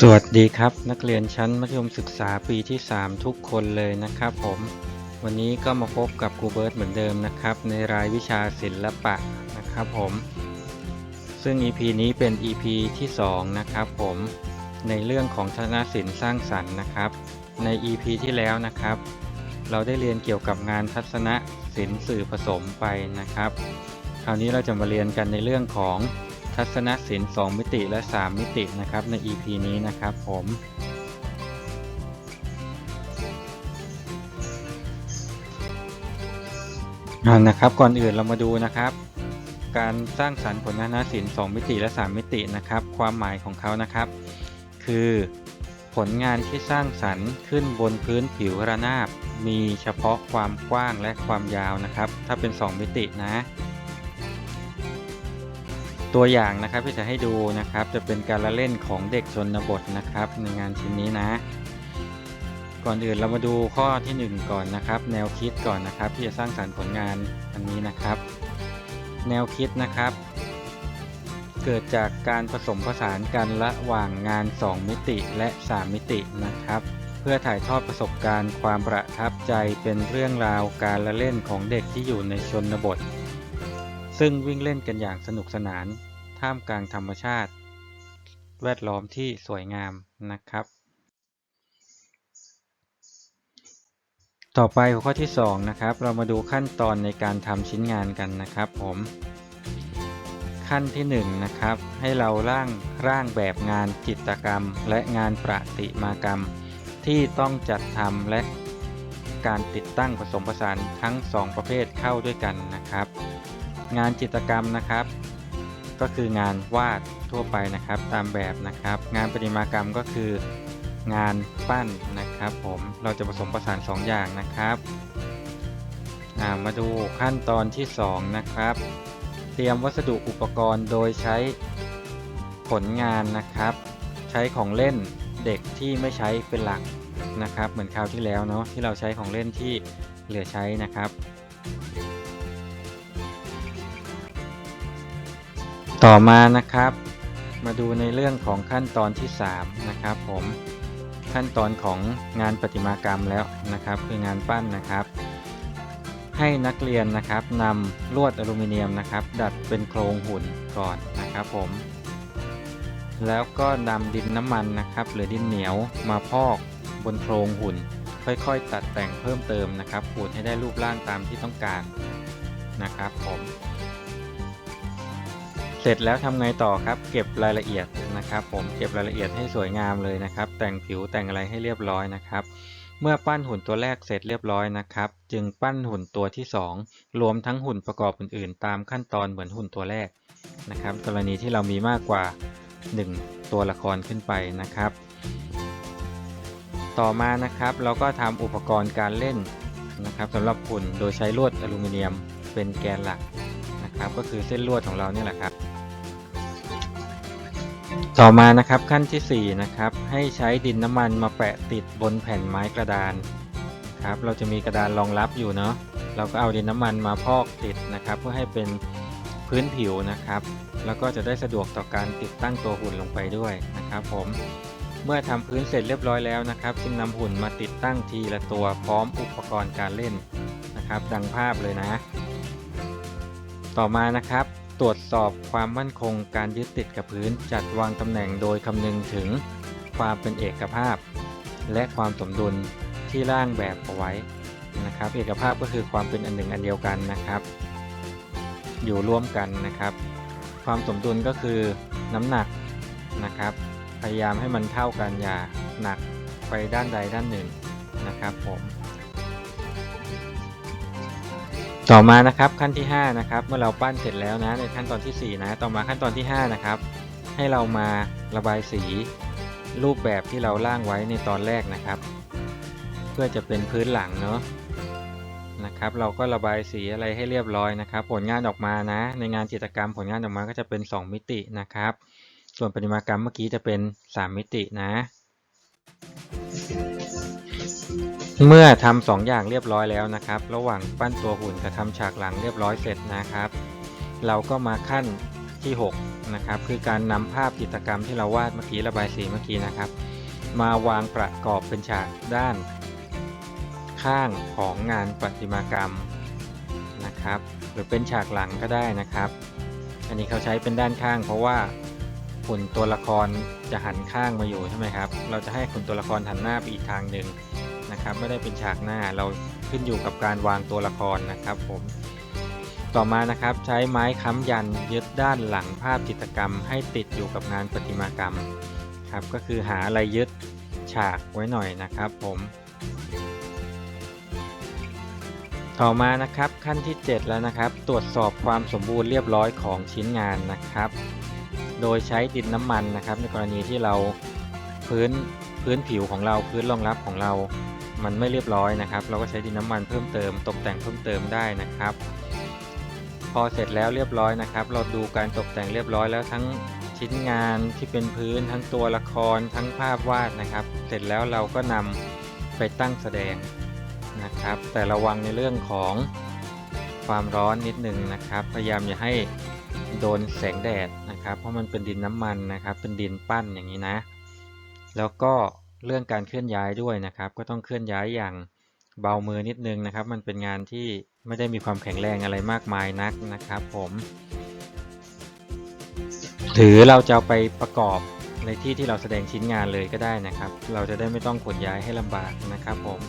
สวัสดีครับ นักเรียนชั้นมัธยมศึกษาปีที่ 3 ทุกคนเลยนะครับผม วันนี้ก็มาพบกับครูเบิร์ตเหมือนเดิมนะครับ ในรายวิชาศิลปะนะครับผม ซึ่ง EP นี้เป็น EP ที่ 2 นะครับผมในเรื่องของทัศนศิลป์สร้างสรรค์นะครับ ใน EP ที่แล้วนะครับ เราได้เรียนเกี่ยวกับงานทัศนศิลป์สื่อผสมไปนะครับ คราวนี้เราจะมาเรียนกันในเรื่องของ ทัศนศิลป์2มิติและ 3 มิตินะครับใน EP นี้นะครับผมนะครับก่อนอื่นเรามาดูนะครับ การสร้างสรรค์ผลงานทัศนศิลป์2มิติและ 3 มิตินะครับ ความหมายของเขานะครับ คือผลงานที่สร้างสรรค์ขึ้นบนพื้นผิวระนาบ มีเฉพาะความกว้างและความยาวนะครับ ถ้าเป็น 2 มิตินะ ตัวอย่างนะครับที่จะให้ดูนะครับ จะเป็นการละเล่นของเด็กชนบทนะครับ ในงานชิ้นนี้นะ ก่อนอื่นเรามาดูข้อทีหนึ่1 ก่อนนะครับ แนวคิดก่อนนะครับ ที่จะสร้างสรรค์ผลงานอันนี้นะครับ แนวคิดนะครับ เกิดจากการผสมผสานกันระหว่างงาน 2 มิติและ 3 มิตินะครับเพื่อถ่ายทอดประสบการณ์ความประทับใจเป็นเรื่องราวการละเล่นของเด็กที่อยู่ในชนบท ซึ่งวิ่งเล่นกันอย่างสนุกสนาน ท่ามกลางธรรมชาติ แวดล้อมที่สวยงามนะครับ ต่อไปหัวข้อที่2นะครับ เรามาดูขั้นตอนในการทำชิ้นงานกันนะครับผม ขั้นที่1นะครับ ให้เราร่างร่างแบบงานจิตรกรรม และงานประติมากรรม ที่ต้องจัดทำและการติดตั้งผสมผสานทั้ง 2 ประเภทเข้าด้วยกันนะครับ งานจิตรกรรมนะครับ ก็คืองานวาดทั่วไปนะครับ ตามแบบนะครับ งานประติมากรรมก็คืองานปั้นนะครับ ผมเราจะผสมผสาน2ออย่างนะครับามาดูขั้นตอนที่ 2 นะครับ เตรียมวัสดุอุปกรณ์โดยใช้ผลงานนะครับ ใช้ของเล่นเด็กที่ไม่ใช้เป็นหลักนะครับ เหมือนคราวที่แล้วเนาะที่เราใช้ของเล่นที่เหลือใช้นะครับ ต่อมานะครับ มาดูในเรื่องของขั้นตอนที่ 3 นะครับ ผมขั้นตอนของงานประติมากรรมแล้วนะครับ คืองานปั้นนะครับ ให้นักเรียนนะครับนำลวดอลูมิเนียมนะครับ ดัดเป็นโครงหุ่นก่อนนะครับผม แล้วก็นำดินน้ำมันนะครับ หรือดินเหนียวมาพอกบนโครงหุ่น ค่อยๆ ตัดแต่งเพิ่มเติมนะครับขูดให้ได้รูปร่างตามที่ต้องการนะครับผม เสร็จแล้วทำไงต่อครับ เก็บรายละเอียดนะครับ ผมเก็บรายละเอียดให้สวยงามเลยนะครับ แต่งผิวแต่งอะไรให้เรียบร้อยนะครับ เมื่อปั้นหุ่นตัวแรกเสร็จเรียบร้อยนะครับ จึงปั้นหุ่นตัวที่ 2 รวมทั้งหุ่นประกอบอื่น ๆ ตามขั้นตอนเหมือนหุ่นตัวแรกนะครับ กรณีที่เรามีมากกว่า 1 ตัวละครขึ้นไปนะครับ ต่อมานะครับเราก็ทำอุปกรณ์การเล่นนะครับสำหรับหุ่นโดยใช้ลวดอลูมิเนียมเป็นแกนหลัก ครับก็คือเส้นลวดของเราเนี่ยแหละครับ ต่อมานะครับขั้นที่4นะครับให้ใช้ดินน้ำมันมาแปะติดบนแผ่นไม้กระดานครับเราจะมีกระดานรองรับอยู่เนาะเราก็เอาดินน้ำมันมาพอกติดนะครับ เพื่อให้เป็นพื้นผิวนะครับ แล้วก็จะได้สะดวกต่อการติดตั้งตัวหุ่นลงไปด้วยนะครับ ผมเมื่อทำพื้นเสร็จเรียบร้อยแล้วนะครับจึงนำหุ่นมาติดตั้งทีละตัวพร้อมอุปกรณ์การเล่นนะครับ ดังภาพเลยนะ ต่อมานะครับ ตรวจสอบความมั่นคงการยึดติดกับพื้น จัดวางตำแหน่งโดยคำนึงถึงความเป็นเอกภาพ และความสมดุลที่ร่างแบบเอาไว้นะครับ เอกภาพก็คือความเป็นอันหนึ่งอันเดียวกันนะครับ อยู่ร่วมกันนะครับ ความสมดุลก็คือน้ำหนักนะครับ พยายามให้มันเท่ากันอย่าหนักไปด้านใดด้านหนึ่งนะครับผม ต่อมานะครับขั้นที่5นะครับเมื่อเราปั้นเสร็จแล้วนะในขั้นตอนที่ 4 นะ ต่อมาขั้นตอนที่ 5 นะครับ ให้เรามาระบายสีรูปแบบที่เราร่างไว้ในตอนแรกนะครับ เพื่อจะเป็นพื้นหลังเนาะนะครับ เราก็ระบายสีอะไรให้เรียบร้อยนะครับ ผลงานออกมานะ ในงานจิตรกรรมผลงานออกมาก็จะเป็น 2 มิตินะครับ ส่วนประติมากรรมเมื่อกี้จะเป็น 3 มิตินะ เมื่อทำสองอย่างเรียบร้อยแล้วนะครับ ระหว่างปั้นตัวหุ่นกับทำฉากหลังเรียบร้อยเสร็จนะครับ เราก็มาขั้นที่ 6 นะครับ คือการนำภาพจิตรกรรมที่เราวาดเมื่อกี้ระบายสีเมื่อกี้นะครับ มาวางประกอบเป็นฉากด้าน ข้างของงานประติมากรรมนะครับ หรือเป็นฉากหลังก็ได้นะครับ อันนี้เขาใช้เป็นด้านข้าง เพราะว่าหุ่นตัวละครจะหันข้างมาอยู่ใช่ไหมครับ เราจะให้หุ่นตัวละครหันหน้าไปอีกทางหนึ่ง นะครับ ไม่ได้เป็นฉากหน้าเราขึ้นอยู่กับการวางตัวละครนะครับผมต่อมานะครับใช้ไม้ค้ำยันยึดด้านหลังภาพจิตรกรรม ให้ติดอยู่กับงานประติมากรรมครับก็คือหาอะไรยึดฉากไว้หน่อยนะครับผมต่อมานะครับขั้นที่ 7 แล้วนะครับ ตรวจสอบความสมบูรณ์เรียบร้อยของชิ้นงานนะครับ โดยใช้ดินน้ำมันนะครับ ในกรณีที่เราพื้นพื้นผิวของเราพื้นรองรับของเรา มันไม่เรียบร้อยนะครับ เราก็ใช้ดินน้ำมันเพิ่มเติม ตกแต่งเพิ่มเติมได้นะครับ พอเสร็จแล้วเรียบร้อยนะครับ เราดูการตกแต่งเรียบร้อยแล้วทั้งชิ้นงานที่เป็นพื้นทั้งตัวละครทั้งภาพวาดนะครับ เสร็จแล้วเราก็นำไปตั้งแสดงนะครับ แต่ระวังในเรื่องของความร้อนนิดนึงนะครับ พยายามอย่าให้โดนแสงแดดนะครับ เพราะมันเป็นดินน้ำมันนะครับ เป็นดินปั้นอย่างนี้นะ แล้วก็ เรื่องการเคลื่อนย้ายด้วยนะครับ ก็ต้องเคลื่อนย้ายอย่างเบามือนิดนึงนะครับ มันเป็นงานที่ไม่ได้มีความแข็งแรงอะไรมากมายนักนะครับผมหรือเราจะไปประกอบในที่ที่เราแสดงชิ้นงานเลยก็ได้นะครับ เราจะได้ไม่ต้องขนย้ายให้ลำบากนะครับผม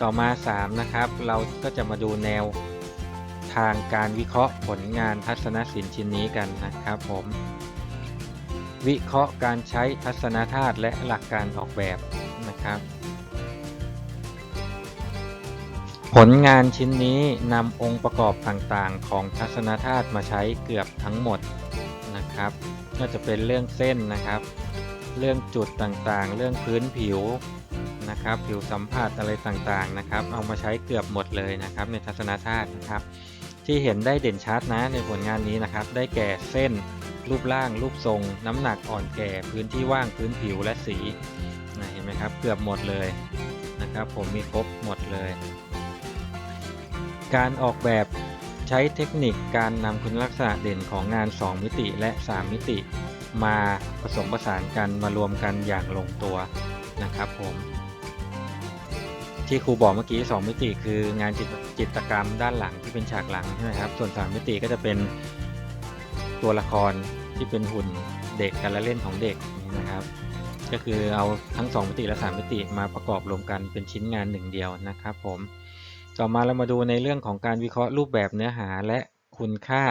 ต่อมา 3 นะครับ เราก็จะมาดูแนวทางการวิเคราะห์ผลงานทัศนศิลป์ชิ้นนี้กันนะครับผม วิเคราะห์การใช้ทัศนธาตุและหลักการออกแบบนะครับ ผลงานชิ้นนี้นำองค์ประกอบต่างๆ ของทัศนธาตุมาใช้เกือบทั้งหมดนะครับก็จะเป็นเรื่องเส้นนะครับ เรื่องจุดต่างๆ เรื่องพื้นผิวนะครับ ผิวสัมผัสอะไรต่างๆนะครับ เอามาใช้เกือบหมดเลยนะครับ ในทัศนธาตุนะครับ ที่เห็นได้เด่นชัดนะในผลงานนี้นะครับ ได้แก่เส้น รูปร่าง รูปทรง น้ำหนักอ่อนแก่ พื้นที่ว่าง พื้นผิวและสีนะเห็นไหมครับเกือบหมดเลยนะครับผมมีครบหมดเลย การออกแบบใช้เทคนิคการนำคุณลักษณะเด่นของงาน 2 มิติและ 3 มิติ มาผสมผสานกันมารวมกันอย่างลงตัวนะครับผมที่ครูบอกเมื่อกี้ 2 มิติคืองานจิตจตรกรรมด้านหลังที่เป็นฉากหลังใช่ไหมครับส่วน 3 มิติก็จะเป็น ตัวละครที่เป็นหุ่นเด็กการละเล่นของเด็กนะครับ ก็คือเอาทั้ง 2 มิติและ 3 มิติมาประกอบรวมกันเป็นชิ้นงานหนึ่งเดียวนะครับผมต่อมาเรามาดูในเรื่องของการวิเคราะห์รูปแบบเนื้อหาและคุณค่า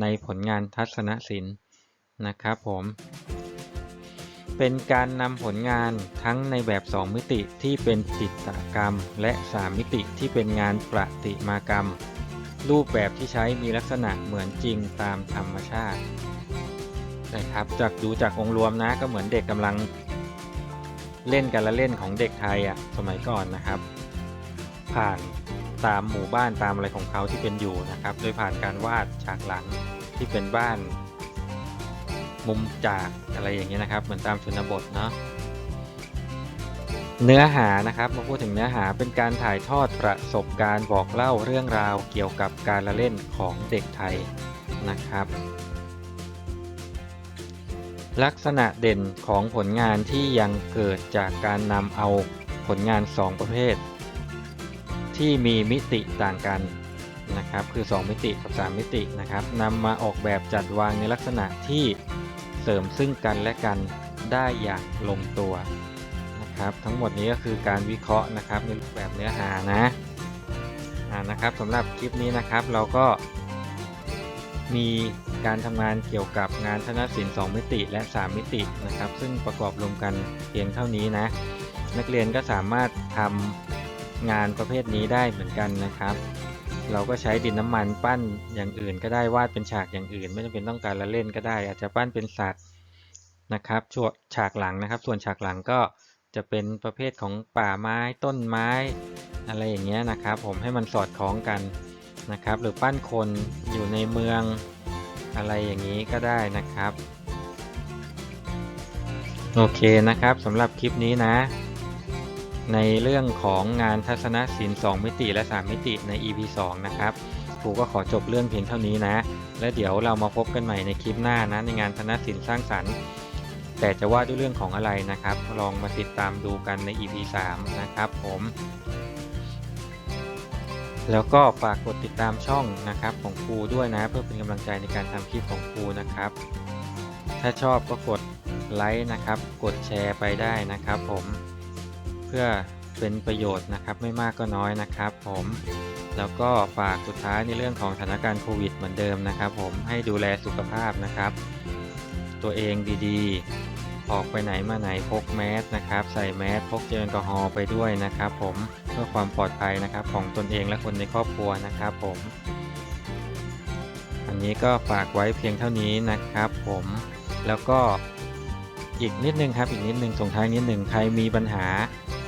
ในผลงานทัศนศิลป์นะครับผมเป็นการนำผลงานทั้งในแบบ 2 มิติที่เป็นจิตรกรรม และ 3 มิติที่เป็นงานประติมากรรม รูปแบบที่ใช้มีลักษณะเหมือนจริงตามธรรมชาตินะครับจากดูจากองค์รวมนะก็เหมือนเด็กกำลังเล่นกันละเล่นของเด็กไทยอะ่ะสมัยก่อนนะครับ ผ่านตามหมู่บ้านตามอะไรของเขาที่เป็นอยู่นะครับ โดยผ่านการวาดฉากหลังที่เป็นบ้าน มุมจากอะไรอย่างเงี้ยนะครับ เหมือนตามชนบทเนาะ เนื้อหานะครับมาพูดถึงเนื้อหาเป็นการถ่ายทอดประสบการณ์บอกเล่าเรื่องราวเกี่ยวกับการละเล่นของเด็กไทยนะครับ ลักษณะเด่นของผลงานที่ยังเกิดจากการนำเอาผลงาน 2 ประเภท ที่มีมิติต่างกันนะครับคือ 2 มิติกับ 3 มิตินะครับนำมาออกแบบจัดวางในลักษณะที่เสริมซึ่งกันและกันได้อย่างลงตัว นะครับ ทั้งหมดนี้ก็คือการวิเคราะห์นะครับในรูปแบบเนื้อหานะอ่านะครับสำหรับคลิปนี้นะครับเราก็มีการทำงานเกี่ยวกับงานทนศิลป์2มิติและ 3 มิตินะครับ ซึ่งประกอบรวมกันเพียงเท่านี้นะ นักเรียนก็สามารถทำงานประเภทนี้ได้เหมือนกันนะครับ เราก็ใช้ดินน้ำมันปั้นอย่างอื่นก็ได้วาดเป็นฉากอย่างอื่น ไม่จำเป็นต้องการละเล่นก็ได้ อาจจะปั้นเป็นสัตว์นะครับช่วงฉากหลังนะครับ ส่วนฉากหลังก็ จะเป็นประเภทของป่าไม้ต้นไม้อะไรอย่างเงี้ยนะครับ ผมให้มันสอดคล้องกันนะครับ หรือปั้นคนอยู่ในเมืองอะไรอย่างนี้ก็ได้นะครับ โอเคนะครับสำหรับคลิปนี้นะ ในเรื่องของงานทัศนศิลป์2มิติและ 3 มิติใน EP 2 นะครับครูก็ขอจบเรื่องเพียงเท่านี้นะ และเดี๋ยวเรามาพบกันใหม่ในคลิปหน้านะในงานธนศิลป์สร้างสรรค์ แต่จะว่าด้วยเรื่องของอะไรนะครับ ลองมาติดตามดูกันใน EP 3 นะครับผมแล้วก็ฝากกดติดตามช่องนะครับของครูด้วยนะ เพื่อเป็นกำลังใจในการทำคลิปของครูนะครับ ถ้าชอบก็กดไลค์นะครับ กดแชร์ไปได้นะครับผมเพื่อเป็นประโยชน์นะครับไม่มากก็น้อยนะครับ ผมแล้วก็ฝากสุดท้ายในเรื่องของสถานการณ์โควิดเหมือนเดิมนะครับ ผมให้ดูแลสุขภาพนะครับ ตัวเองดีๆ ออกไปไหนมาไหนพกแมสนะครับ ใส่แมสพกเจลแอลกอฮอล์ไปด้วยนะครับผมเพื่อความปลอดภัยนะครับของตนเองและคนในครอบครัวนะครับผม อันนี้ก็ฝากไว้เพียงเท่านี้นะครับผมแล้วก็อีกนิดนึงครับอีกนิดนึงส่งท้ายนิดนึงใครมีปัญหา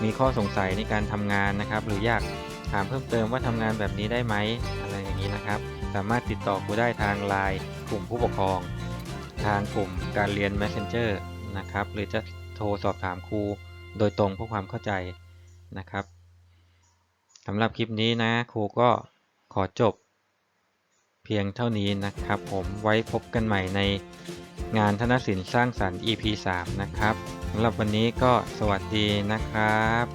มีข้อสงสัยในการทำงานนะครับ หรืออยากถามเพิ่มเติมว่าทำงานแบบนี้ได้ไหมอะไรอย่างนี้นะครับ สามารถติดต่อครูได้ทางไลน์กลุ่มผู้ปกครอง ทางกลุ่ม การเรียน Messenger นะครับ หรือจะโทรสอบถามครูโดยตรงเพื่อความเข้าใจนะครับสำหรับคลิปนี้นะครูก็ขอจบเพียงเท่านี้นะครับ ผมไว้พบกันใหม่ในงานธนศิลป์สร้างสรรค์ EP 3 นะครับสำหรับวันนี้ก็สวัสดีนะครับ